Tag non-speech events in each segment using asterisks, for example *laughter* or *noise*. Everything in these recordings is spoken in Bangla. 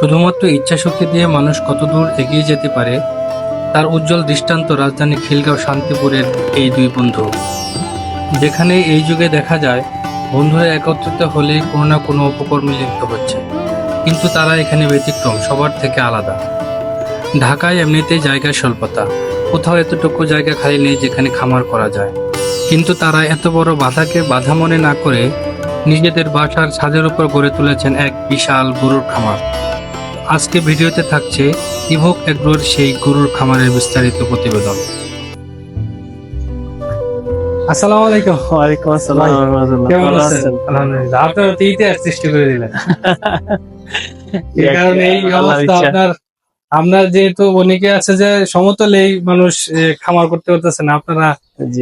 শুধুমাত্র ইচ্ছাশক্তি দিয়ে মানুষ কতদূর এগিয়ে যেতে পারে, তার উজ্জ্বল দৃষ্টান্ত রাজধানী খিলগাঁও শান্তিপুরের এই দুই বন্ধু। যেখানে এই যুগে দেখা যায়, বন্ধুরা একত্রিত হলে কোনো না কোনো উপকর্মে লিপ্ত হচ্ছে। কিন্তু তারা এখানে ব্যতিক্রম, সবার থেকে আলাদা। ঢাকায় এমনিতেই জায়গার স্বল্পতা। কোথাও এতটুকু জায়গা খালি নেই যেখানে খামার করা যায়। কিন্তু তারা এত বড় বাধাকে বাধা মনে না করে নিজেদের বাসার ছাদের উপর গড়ে তুলেছেন এক বিশাল গরুর খামার। আজকে ভিডিওতে থাকছে ইভোক এগ্রোর সেই গরুর খামারের বিস্তারিত প্রতিবেদন। আসসালামু আলাইকুম। ওয়ালাইকুম আসসালাম। কেমন আছেন? আছেন? আলহামদুলিল্লাহ। আপনারা তো ইতিহাস সৃষ্টি করে দিলেন। *laughs* এই কারণে এই অবস্থা আপনার আপনার যেহেতু অনেকে আছে যে সমতলেই মানুষ খামার করতে পারতেছে না। আপনারা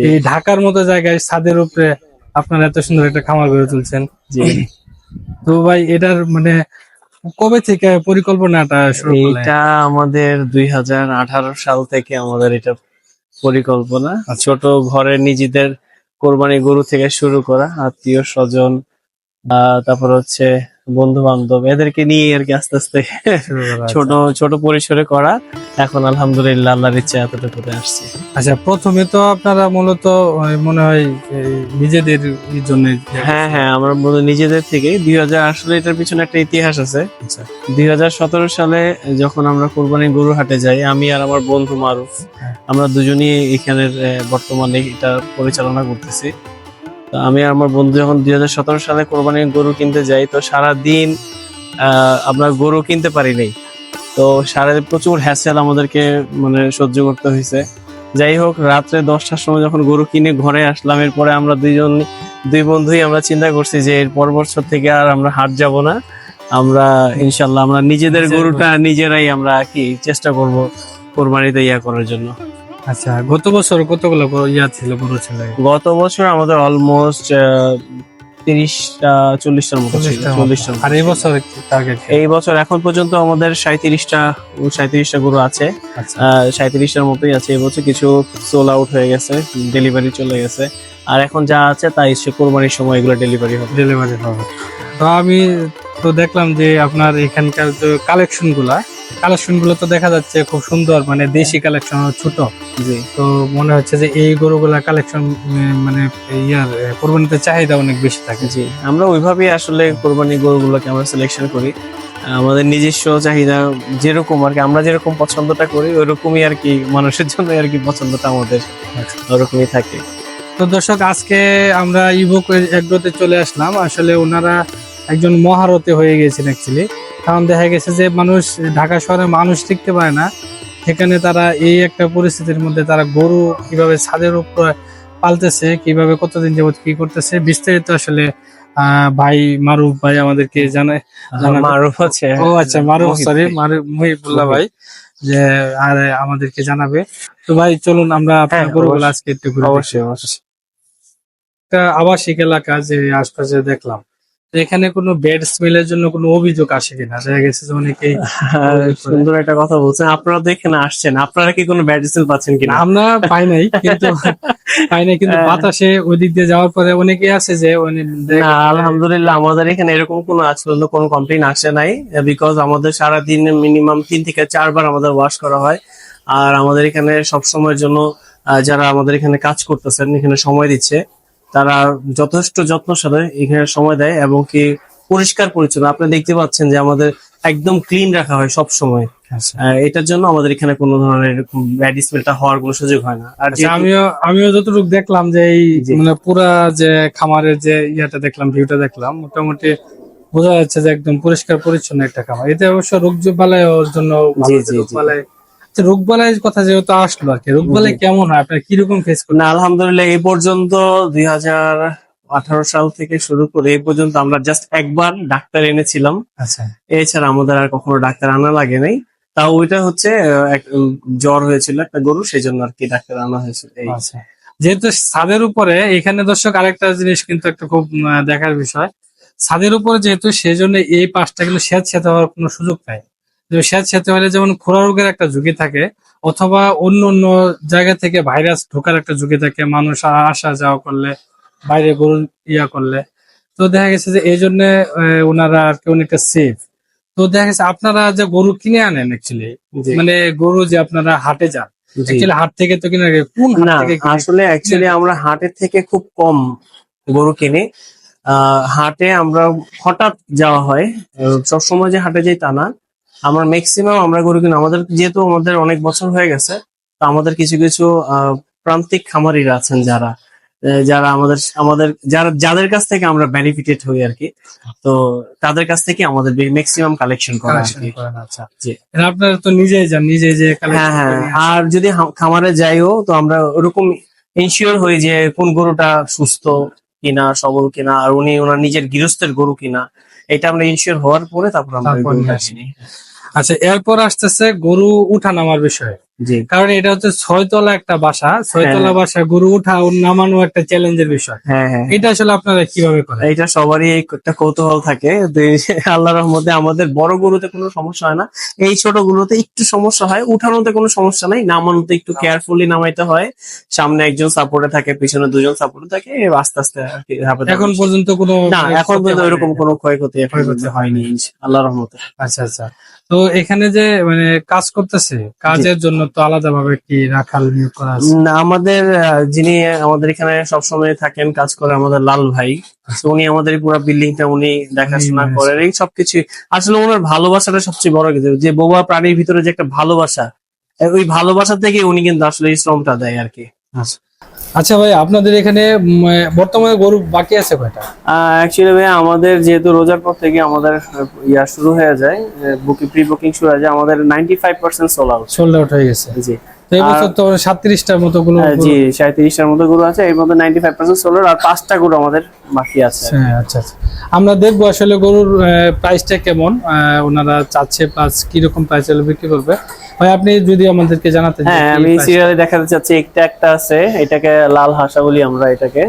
এই ঢাকার মতো জায়গায় ছাদের উপরে আপনারা এত সুন্দর একটা খামার গড়ে তুলছেন। তো ভাই এটার মানে কবে থেকে পরিকল্পনাটা শুরু এটা আমাদের দুই হাজার আঠারো সাল থেকে আমাদের এটা পরিকল্পনা আচ্ছা। ছোট ঘরে নিজেদের কোরবানি গরু থেকে শুরু করা আত্মীয় স্বজন তারপর হচ্ছে বন্ধু বান্ধব এদেরকে নিয়ে আর কি আস্তে আস্তে ছোট ছোট পরিসরে করা। এখন আলহামদুলিল্লাহ আল্লাহর ইচ্ছা এতটুকু আসছে। আচ্ছা প্রথমে তো আপনারা মূলত মনে হয় নিজেদের জন্য হ্যাঁ হ্যাঁ আমরা বলি নিজেদের থেকে। দুই হাজার আসলে এটার পিছনে একটা ইতিহাস আছে। আচ্ছা। দুই হাজার সতেরো সালে যখন আমরা কোরবানি গরু হাটে যাই আমি আর আমার বন্ধু মারুফ হ্যাঁ। আমরা দুজনই এখানের বর্তমানে এটা পরিচালনা করতেছি। তো আমি আর আমার বন্ধু যখন দুই হাজার সতেরো সালে কোরবানি গরু কিনতে যাই তো সারা দিন আমরা গরু কিনতে পারি নাই। তো সারা প্রচুর হ্যাসেল আমাদেরকে মানে সহ্য করতে হয়েছে যাই হোক রাত্রে দশটার সময় যখন গরু কিনে ঘরে আসলাম এরপরে আমরা দুইজন দুই বন্ধুই আমরা চিন্তা করছি যে এর পর বছর থেকে আর আমরা হাট যাব না। আমরা ইনশাল্লাহ আমরা নিজেদের গরুটা নিজেরাই আমরা কি চেষ্টা করব কোরবানিতে ইয়া করার জন্য। আচ্ছা গত বছর কতগুলো ইয়া ছিল গরু ছিল? গত বছর আমাদের অলমোস্ট তিরিশটা চল্লিশটার মতো। চল্লিশটার আর এই বছর টার্গেট এই বছর এখন পর্যন্ত আমাদের সাঁত্রিশটা সাঁত্রিশটা গরু আছে। আচ্ছা। সাঁত্রিশটার মতোই আছে এবছর কিছু সোল আউট হয়ে গেছে ডেলিভারি চলে গেছে। আর এখন যা আছে তাই সে কোরবানির সময় এগুলো ডেলিভারি হবে। ডেলিভারি হবে। তো আমি তো দেখলাম যে আপনার এখানকার যে কালেকশনগুলা কালেকশনগুলো তো দেখা যাচ্ছে খুব সুন্দর মানে দেশি কালেকশন ছোট। জি। তো মনে হচ্ছে যে এই গরুগুলা কালেকশন মানে ইয়ার কোরবানিতে চাহিদা অনেক বেশি থাকে। জি আমরা ওইভাবেই আসলে কোরবানি গরুগুলোকে আমরা সিলেকশন করি। আমাদের নিজস্ব চাহিদা যেরকম আর কি আমরা যেরকম পছন্দটা করি ওইরকমই আর কি মানুষের জন্য আর কি পছন্দটা আমাদের ওরকমই থাকে। তো দর্শক আজকে আমরা ইভোক এগ্রোতে চলে আসলাম। আসলে ওনারা একজন মহারতে হয়ে গেছেন অ্যাকচুয়ালি কারণ দেখা গেছে যে মানুষ ঢাকা শহরে মানুষ টিকতে পারে না সেখানে তারা এই একটা পরিস্থিতির মধ্যে তারা গরু কীভাবে ছাদের উপর পালতেছে কীভাবে কতদিন যাবত কি করতেছে বিস্তারিত আসলে ভাই মারুফ ভাই আমাদেরকে জানায় জানাবে। মারুফ আছে ও আচ্ছা মারুফ সরি। মারুফ মহিবুল্লাহ ভাই যে আর আমাদেরকে জানাবে তো ভাই চলুন আমরা আপনার হ্যাঁ, গরুগুলো আজকে একটু ঘুরে। অবশ্যই অবশ্যই একটা আবাসিক এলাকা যে আশপাশে দেখলাম এখানে কোনো বেড স্মেলের জন্য কোনো অভিযোগ আসে কিনা? দেখা গেছে যে অনেকেই *laughs* সুন্দর একটা কথা বলছেন। আপনারা তো এখানে আসছেন। আপনারা কি কোনো ব্যাড স্মেল পাচ্ছেন কিনা? আমরা পাই নাই কিন্তু *laughs* পাই নাই কিন্তু হ্যাঁ। বাতাসে ওই দিক দিয়ে যাওয়ার পরে অনেকেই আছে যে না আলহামদুলিল্লাহ আমাদের এখানে এরকম কোনো আজ পর্যন্ত কোনো কমপ্লেন আসে নাই বিকজ আমাদের সারাদিন মিনিমাম তিন থেকে চারবার আমাদের ওয়াশ করা হয়। আর আমাদের এখানে সব সময়ের জন্য যারা আমাদের এখানে কাজ করতেছেন এখানে সময় দিচ্ছে। তারা যথেষ্ট যত্ন সাথে এখানে সময় দেয় এবং কি পরিষ্কার পরিচ্ছন্ন। আপনি দেখতে পাচ্ছেন যে আমাদের একদম ক্লিন রাখা হয় সব সময় আচ্ছা। এটার জন্য আমাদের এখানে কোনো ধরনের এরকম ব্যাড স্মেলটা হওয়ার কোনো সুযোগ হয় না। আর আচ্ছা, আমিও আমিও যতটুকু দেখলাম যে এই মানে পুরা যে খামারের যে ইয়েটা দেখলাম ভিউটা দেখলাম মোটামুটি বোঝা যাচ্ছে যে একদম পরিষ্কার পরিচ্ছন্ন একটা খামার। এতে অবশ্য রোগ বালাই জন্য জি, জি, রোগ আচ্ছা, বালাইয়ের কথা যেহেতু আসলো আর কি রোগ বালাই কেমন হয়? আপনার কীরকম ফেস করেন? না আলহামদুলিল্লাহ এই পর্যন্ত দুই হাজার আঠারো সাল থেকে শুরু করে এই পর্যন্ত আমরা জাস্ট একবার ডাক্তার এনেছিলাম। আচ্ছা। এছাড়া আমাদের আর কখনো ডাক্তার আনা লাগে নাই। তাও ওইটা হচ্ছে জ্বর হয়েছিল একটা গরু সেই জন্য আর কি ডাক্তার আনা হয়েছিল এই। আচ্ছা। যেহেতু ছাদের উপরে এখানে দর্শক আরেকটা জিনিস কিন্তু একটা খুব দেখার বিষয়। ছাদের উপরে যেহেতু সেই জন্য এই পাশটা কিন্তু স্যাঁত স্যাঁত হওয়ার কোনো সুযোগ নাই। স্যাঁত স্যাঁত হলে যেমন খোরা রোগের একটা ঝুঁকি থাকে অথবা অন্য অন্য জায়গা থেকে ভাইরাস ঢোকার একটা ঝুঁকি থাকে মানুষ আসা যাওয়া করলে বাইরে গরু ইয়া করলে। তো দেখা গেছে যে এই জন্য ওনারা আর কি অনেকটা সেফ তো দেখা গেছে আপনারা যে গরু কিনে আনেন অ্যাকচুয়ালি মানে গরু যে আপনারা হাটে যান হাট থেকে তো কিনে কোন? আসলে অ্যাকচুয়ালি আমরা হাটের থেকে খুব কম গরু কিনি। হাটে আমরা হঠাৎ যাওয়া হয় সবসময় যে হাটে যাই তা না। আমরা ম্যাক্সিমাম আমরা গরু কিনি আমাদের যেহেতু আমাদের অনেক বছর হয়ে গেছে তো আমাদের কিছু কিছু প্রান্তিক খামারিরা আছেন যারা যারা আমাদের আমাদের যারা যাদের কাছ থেকে আমরা বেনিফিটেড হই আর কি তো তাদের কাছ থেকে আমাদের ম্যাক্সিমাম কালেকশন করা আচ্ছা। জি। আপনারা তো নিজেই যান নিজেই যে হ্যাঁ হ্যাঁ আর যদি খামারে যাইও তো আমরা ওরকম ইনশিওর হই যে কোন গরুটা সুস্থ কিনা সবল কিনা আর উনি ওনার নিজের গৃহস্থের গরু কিনা এটা আমরা ইনসিওর হওয়ার পরে তারপর আমরা। আচ্ছা এরপর আসতেছে গরু উঠা নামার বিষয়ে কারণ এটা হচ্ছে ছয়তলা একটা বাসা ছয়তলা হ্যাঁ। বাসা গরু উঠা ও নামানো একটা চ্যালেঞ্জের বিষয়। হ্যাঁ হ্যাঁ। এটা আসলে আপনারা কীভাবে করেন? এটা সবারই একটা কৌতূহল থাকে যে *laughs* আল্লাহ রহমতে আমাদের বড় গরুতে কোনো সমস্যা হয় না। এই ছোট গরুতে একটু সমস্যা হয় উঠানোতে কোনো সমস্যা নাই নামানোতে একটু কেয়ারফুলি নামাইতে হয়। সামনে একজন সাপোর্টে থাকে পিছনে দুজন সাপোর্টে থাকে আস্তে আস্তে এখন পর্যন্ত কোনো না এখন পর্যন্ত ওইরকম কোনো ক্ষয়ক্ষতি হয়নি। আল্লাহ রহমতে। আচ্ছা আচ্ছা। তো এখানে যে মানে কাজ করতেছে কাজের জন্য তো আলাদা ভাবে কি রাখাল নিয়োগ করা আছে? না, আমাদের যিনি আমাদের এখানে সবসময় থাকেন কাজ করে আমাদের লাল ভাই। উনি আমাদের পুরো বিল্ডিংটা উনি দেখাশোনা করেন। এই সবকিছু আসলে ওনার ভালোবাসাটা সবচেয়ে বড় কিছু। যে বোবা প্রাণীর ভিতরে যে একটা ভালোবাসা ওই ভালোবাসা থেকে উনি কিন্তু আসলে এই শ্রমটা দেয় আর কি। আচ্ছা। ভাই আপনাদের এখানে বর্তমানে গরু বাকি আছে কয়টা? অ্যাকচুয়ালি ভাই আমাদের যেহেতু রোজার পর থেকে আমাদের ইয়া শুরু হয়ে যায় বুকিং প্রি বুকিং শুরু হয়ে যায় আমাদের ninety five percent sold out sold out হয়ে গেছে। জি। তো এই বছর তো সাতত্রিশটার মতো গুলো আহ, জি সাঁত্রিশটার মতো গরু আছে এর মধ্যে নাইনটি ফাইভ পার্সেন্ট সোলার আর পাঁচটা গরু আমাদের বাকি আছে হ্যাঁ আচ্ছা আচ্ছা। আমরা দেখব আসলে গরুর প্রাইসটা কেমন ওনারা চাচ্ছে প্লাস কীরকম প্রাইস হলে বিক্রি করবে। ভাই আপনি যদি আমাদেরকে জানাতে হ্যাঁ আমি সিরিয়ালে দেখাতে চাচ্ছি একটা একটা আছে এটাকে লাল হাসা বলি আমরা এটাকে।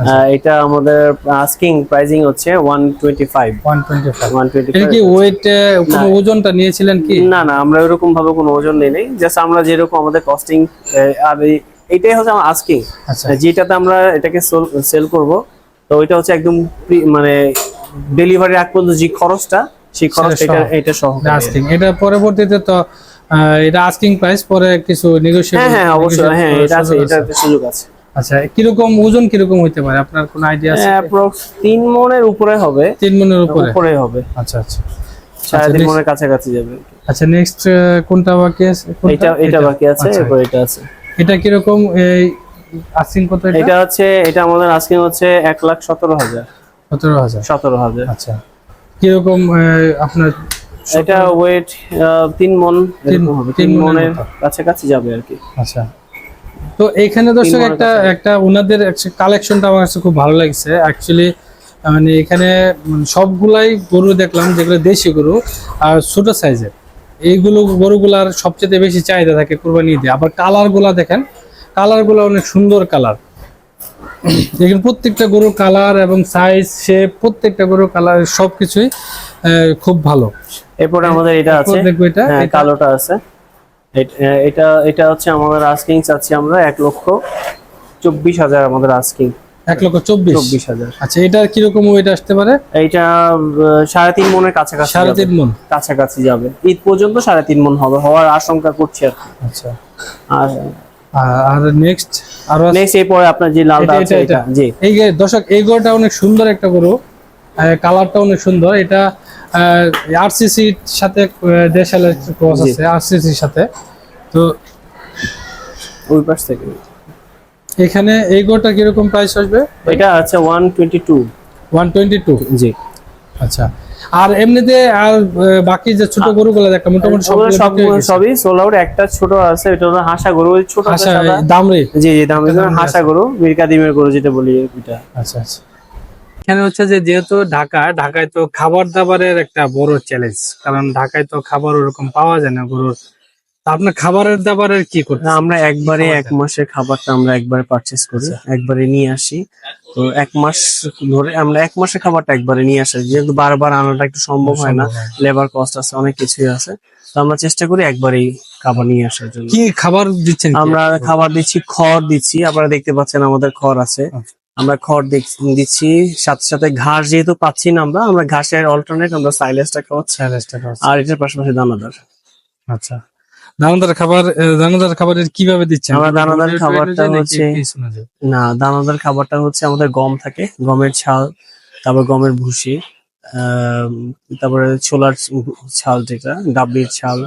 আচ্ছা। এটা আমাদের আস্কিং প্রাইজিং হচ্ছে ওয়ান টোয়েন্টি ফাইভ 125 এটা কি ওয়েট কোনো। ওজনটা নিয়েছিলেন কি? না না আমরা ওরকম ভাবে কোনো ওজন নেই নেই। জাস্ট আমরা যেরকম আমাদের কস্টিং আর এইটাই হচ্ছে আমার আস্কিং আচ্ছা। যেটাতে আমরা এটাকে সেল করব তো ওইটা হচ্ছে একদম মানে ডেলিভারি আগ পর্যন্ত যে খরচটা সেই খরচ সেটা এটা সহ। এটা আস্কিং এটা পরবর্তীতে তো এটা আস্কিং প্রাইস পরে কিছু নেগোশিয়েবল হ্যাঁ হ্যাঁ অবশ্যই হ্যাঁ এটা আছে এটাতে সুযোগ আছে। আচ্ছা কীরকম ওজন কীরকম হইতে পারে? আপনার কোনো আইডিয়া আছে? অ্যাপ্রক্স তিন মনের উপরে হবে। তিন মনের উপরে? উপরে হবে। আচ্ছা আচ্ছা। সাড়ে তিন মনের কাছাকাছি যাবে। আচ্ছা নেক্সট কোনটা বাকি আছে? এটা এটা বাকি আছে আচ্ছা, এরপর এটা আছে। এটা কীরকম এই আস্কিং কত এটা? এটা হচ্ছে এটা আমাদের আজকে হচ্ছে এক লাখ সতেরো হাজার। সতেরো হাজার। সতেরো হাজার। আচ্ছা। কীরকম আপনার এটা ওয়েট তিন মন তিন মনের। কাছাকাছি যাবে আর কি। আচ্ছা। তো এখানে দর্শক একটা। একটা ওনাদের কালেকশনটা আমার কাছে খুব ভালো লাগছে। অ্যাকচুয়ালি মানে এখানে সবগুলাই গরু দেখলাম যেগুলো দেশি গরু আর ছোট সাইজের এইগুলো গরুগুলার সবচেয়ে বেশি চাহিদা থাকে কোরবানি দিয়ে আবার কালারগুলা দেখেন কালারগুলো অনেক সুন্দর কালার এখানে প্রত্যেকটা গরুর কালার এবং সাইজ শেপ প্রত্যেকটা গরুর কালার সবকিছুই খুব ভালো। এরপরে আমাদের এটা আছে। এরপর দেখব এটা হ্যাঁ কালোটা আছে। এটা এটা হচ্ছে আমাদের আস্কিং চাচ্ছি আমরা এক লক্ষ চব্বিশ হাজার আমাদের আস্কিং এক লক্ষ চব্বিশ? চব্বিশ হাজার। আচ্ছা এটা কীরকম ওয়েট আসতে পারে? আহ, সাড়ে তিন মনের কাছাকাছি সাড়ে। তিন মন। কাছাকাছি যাবে। ঈদ পর্যন্ত সাড়ে তিন মন হবে হওয়ার আশঙ্কা করছি আর আচ্ছা। আর আর নেক্সট আরও নেক্সট এরপরে আপনার যে লালটা আছে এটা-। জি। এই যে দর্শক এই গরুটা অনেক সুন্দর একটা গরু। কালারটা অনেক সুন্দর। এটা আরসিসির সাথে আহ, দেশালের ক্রস। আছে আরসিসির সাথে। তো ওই পাশ থেকে। এখানে এই গরুটা কীরকম প্রাইস আসবে? এটা আছে one twenty two one twenty two জি। আচ্ছা। আর এমনিতে আর বাকি যে ছোট গরুগুলো একটা মোটামুটি সবগুলো সব। সবই সোল আউট একটা ছোট আছে এটা হলো হাসা গরু ওই ছোট সাদা। জি জি দাম একটা হাসা গরু মিরকা ডিমের গরু যেটা বলি এটা আচ্ছা আচ্ছা। এখানে হচ্ছে যে যেহেতু ঢাকা ঢাকায় তো খাবার দাবারের একটা বড় চ্যালেঞ্জ কারণ ঢাকায় তো খাবার ওরকম পাওয়া যায় না গরুর। আপনার খাবারের দাবারের কি করতে আমরা একবারে এক মাসের খাবারটা আমরা একবারে পারচেজ করি একবারে নিয়ে আসি। তো এক মাস ধরে আমরা এক মাসের খাবারটা একবারে নিয়ে আসি যেহেতু বারবার আনাটা একটু সম্ভব হয় না লেবার কস্ট আছে অনেক কিছুই আছে। তো আমরা চেষ্টা করি একবারেই খাবার নিয়ে আসার জন্য। কি খাবার দিচ্ছেন আমরা খাবার দিচ্ছি খড় দিচ্ছি আপনারা দেখতে পাচ্ছেন আমাদের খড় আছে। আমরা খড় দিচ্ছি সাথে সাথে ঘাস যেহেতু পাচ্ছি না আমরা আমরা ঘাসের অল্টারনেট আমরা সাইলেসটা খাওয়াচ্ছি। আর এটার পাশাপাশি দানাদার। আচ্ছা। দানাদার খাবার দানাদার খাবারের কীভাবে দিচ্ছেন? আমরা দানাদার খাবারটা হচ্ছে-? না দানাদার খাবারটা হচ্ছে আমাদের গম থাকে গমের ছাল তারপর গমের ভুসি তারপরে ছোলার ছাল যেটা ডাবলির ছাল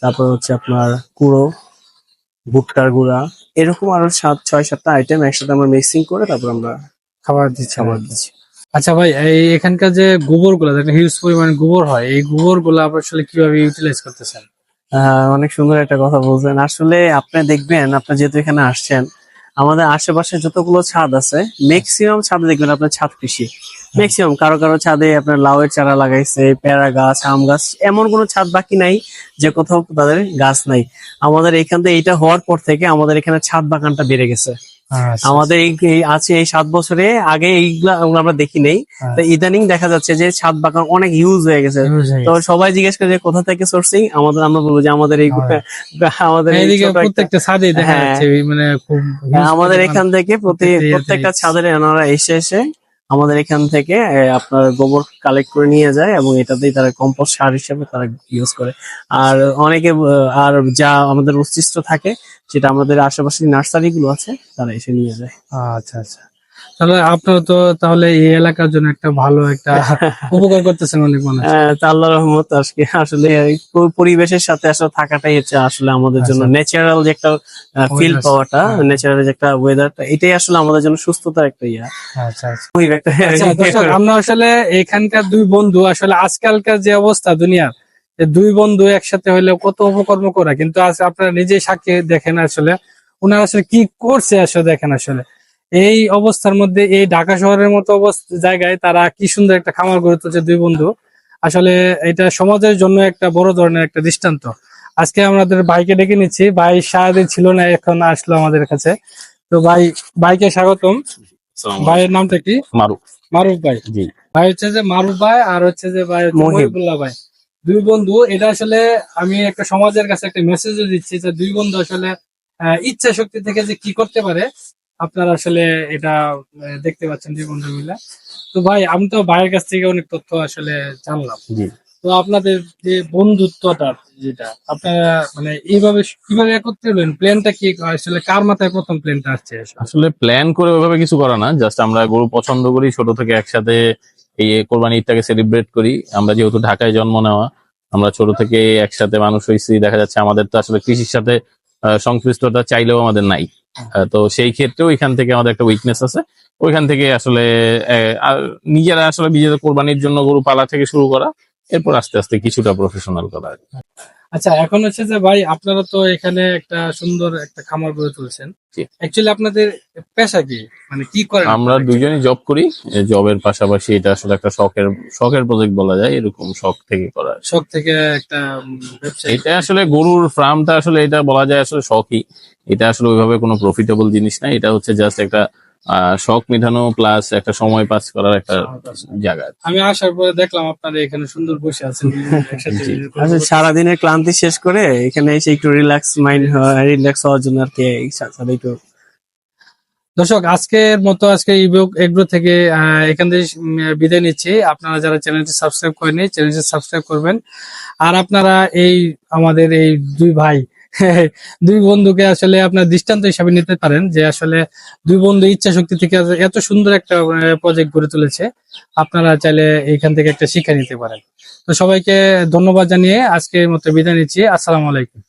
তারপর হচ্ছে আপনার কুড়ো ভুট্টার গুঁড়া এরকম আরও সাত ছয় সাতটা আইটেম একসাথে আমরা মিক্সিং করে তারপর আমরা খাবার দিচ্ছি। খাবার দিচ্ছি। আচ্ছা ভাই এই এখানকার যে গোবরগুলা হিউজ পরিমাণ গোবর হয় এই গোবরগুলা আপনার আসলে কীভাবে ইউটিলাইজ করতেছেন? অনেক সুন্দর একটা কথা বলছেন। আসলে আপনি দেখবেন, আপনি যেহেতু এখানে আসছেন, আমাদের আশেপাশে যতগুলো ছাদ আছে ম্যাক্সিমাম ছাদে দেখবেন আপনার ছাদ কৃষি। ম্যাক্সিমাম কারও কারও ছাদে আপনার লাউয়ের চারা লাগাইছে, পেয়ারা গাছ, আম গাছ, এমন কোনো ছাদ বাকি নাই যে কোথাও তাদের গাছ নাই। আমাদের এখান থেকে এইটা হওয়ার পর থেকে আমাদের এখানে ছাদ বাগানটা বেড়ে গেছে। আমাদের এই আছে এই সাত বছরে আগে এইগুলা আমরা দেখি নেই হ্যাঁ। তো ইদানিং দেখা যাচ্ছে যে ছাদ বাগান অনেক ইউজ হয়ে গেছে তো সবাই জিজ্ঞেস করে যে কোথা থেকে সোর্সিং আমাদের আমরা বলব যে আমাদের এই হ্যাঁ। আমাদের ছোট একটা- প্রত্যেকটা ছাদে দেখা হ্যাঁ। যাচ্ছে মানে খুব হ্যাঁ, আমাদের এখান থেকে প্রতি প্রত্যেকটা ছাদের ওনারা এসে এসে আমাদের এখান থেকে আপনার গোবর কালেক্ট করে নিয়ে যায় এবং এটাতেই তারা কম্পোস্ট সার হিসেবে তারা ইউজ করে। আর অনেকে আর যা আমাদের অস্তিত্ব থাকে সেটা আমাদের আশেপাশে নার্সারি গুলো আছে, তারা এসে নিয়ে যায়। আচ্ছা আচ্ছা। তাহলে আপনারা তো তাহলে এই এলাকার জন্য একটা ভালো একটা *laughs* উপকার করতেছেন অনেক মানুষ। আহ, আল্লাহ রহমত আজকে। আসলে পরিবেশের সাথে আসলে থাকাটাই হচ্ছে আসলে আমাদের জন্য আচ্ছা। ন্যাচারাল যে একটা ফিল পাওয়াটা হ্যাঁ। ন্যাচারাল যে একটা ওয়েদারটা এটাই আসলে আমাদের জন্য সুস্থতার একটা ইয়া। আচ্ছা আচ্ছা। আমরা আসলে এখানকার দুই বন্ধু আসলে আজকালকার যে অবস্থা দুনিয়ার দুই বন্ধু একসাথে হলে কত উপকর্ম করা কিন্তু আজ আপনারা নিজেই সাক্ষী দেখেন আসলে ওনারা আসলে কি করছে আসলে দেখেন আসলে। এই অবস্থার মধ্যে এই ঢাকা শহরের মতো অবস্থা জায়গায় তারা কি সুন্দর একটা খামার গড়ে তুলছে দুই বন্ধু। আসলে এটা সমাজের জন্য একটা বড় ধরনের একটা দৃষ্টান্ত। আজকে আমাদের ভাইকে ডেকে নিচ্ছি। ভাই সারাদিন ছিল না এখন আসলো আমাদের কাছে। তো ভাই ভাইকে স্বাগতম। ভাইয়ের নামটা কি? মারুফ। মারুফ ভাই। জি। ভাই হচ্ছে যে মারুফ ভাই আর হচ্ছে যে ভাই মহিবুল্লাহ ভাই। দুই বন্ধু। এটা আসলে আমি একটা সমাজের কাছে একটা মেসেজ দিচ্ছি যে দুই বন্ধু আসলে আহ, ইচ্ছা শক্তি থেকে যে কি করতে পারে আপনারা আসলে এটা দেখতে পাচ্ছেন দুই বন্ধু মিলে তো ভাই আমি তো ভাইয়ের কাছ থেকে অনেক তথ্য আসলে জানলাম। তো আপনাদের যে বন্ধুত্বটা যেটা আপনারা মানে এইভাবে কীভাবে একত্রে হলেন? প্ল্যানটা কি আসলে কার মাথায় প্রথম প্ল্যানটা আসছে? আসলে? প্ল্যান করে ওইভাবে কিছু করা না জাস্ট আমরা গরু পছন্দ করি ছোট থেকে একসাথে এই কোরবানি ঈদটাকে সেলিব্রেট করি। আমরা যেহেতু ঢাকায় জন্ম নেওয়া আমরা ছোট থেকে একসাথে মানুষ হয়েছি দেখা যাচ্ছে আমাদের তো আসলে কৃষির সাথে সংশ্লিষ্টতা চাইলেও আমাদের নাই। তো সেই ক্ষেত্রেও এখান থেকে আমাদের একটা উইকনেস আছে ওইখান থেকে আসলে নিজেরা আসলে নিজেদের কোরবানির জন্য গরু পালা থেকে শুরু করা, এরপর আস্তে আস্তে কিছুটা প্রফেশনাল করা। আচ্ছা এখন হচ্ছে যে ভাই আপনারা তো এখানে একটা সুন্দর একটা খামার গড়ে তুলছেন। অ্যাকচুয়ালি আপনাদের পেশা কি? মানে কি করেন? আমরা? দুজনেই জব করি। জবের পাশাপাশি এটা আসলে একটা শখের শখের প্রজেক্ট বলা যায় এরকম শখ থেকে করা শখ থেকে একটা ব্যবসা। এটা আসলে গরুর ফার্মটা আসলে এটা বলা যায় আসলে শখই। এটা আসলে ওইভাবে কোনো প্রফিটেবল জিনিস না। এটা হচ্ছে জাস্ট একটা শখ মেটানো প্লাস একটা সময় পাস করার একটা জায়গা। আমি আসার পরে দেখলাম আপনারা এখানে সুন্দর বসে আছেন। *laughs* আচ্ছা সারাদিনের ক্লান্তি শেষ করে এখানে এসে একটু রিল্যাক্স মাইন্ড রিল্যাক্স হওয়ার জন্য আর কি সাথে একটু দর্শক আজকের মতো আজকে এগ্রো থেকে আহ, এখান থেকে বিদায় নিচ্ছি। আপনারা যারা চ্যানেলটি সাবস্ক্রাইব করেনি চ্যানেলটি সাবস্ক্রাইব করবেন। আর আপনারা এই আমাদের এই দুই ভাই *laughs* দুই বন্ধুকে আসলে আপনার দৃষ্টান্ত হিসাবে নিতে পারেন যে আসলে দুই বন্ধু ইচ্ছা শক্তি থেকে এত সুন্দর একটা প্রজেক্ট গড়ে তুলেছে, আপনারা চাইলে এখান থেকে একটা শিক্ষা নিতে পারেন। তো সবাইকে ধন্যবাদ জানিয়ে আজকের মতো বিদায় নিচ্ছি। আসসালামু আলাইকুম।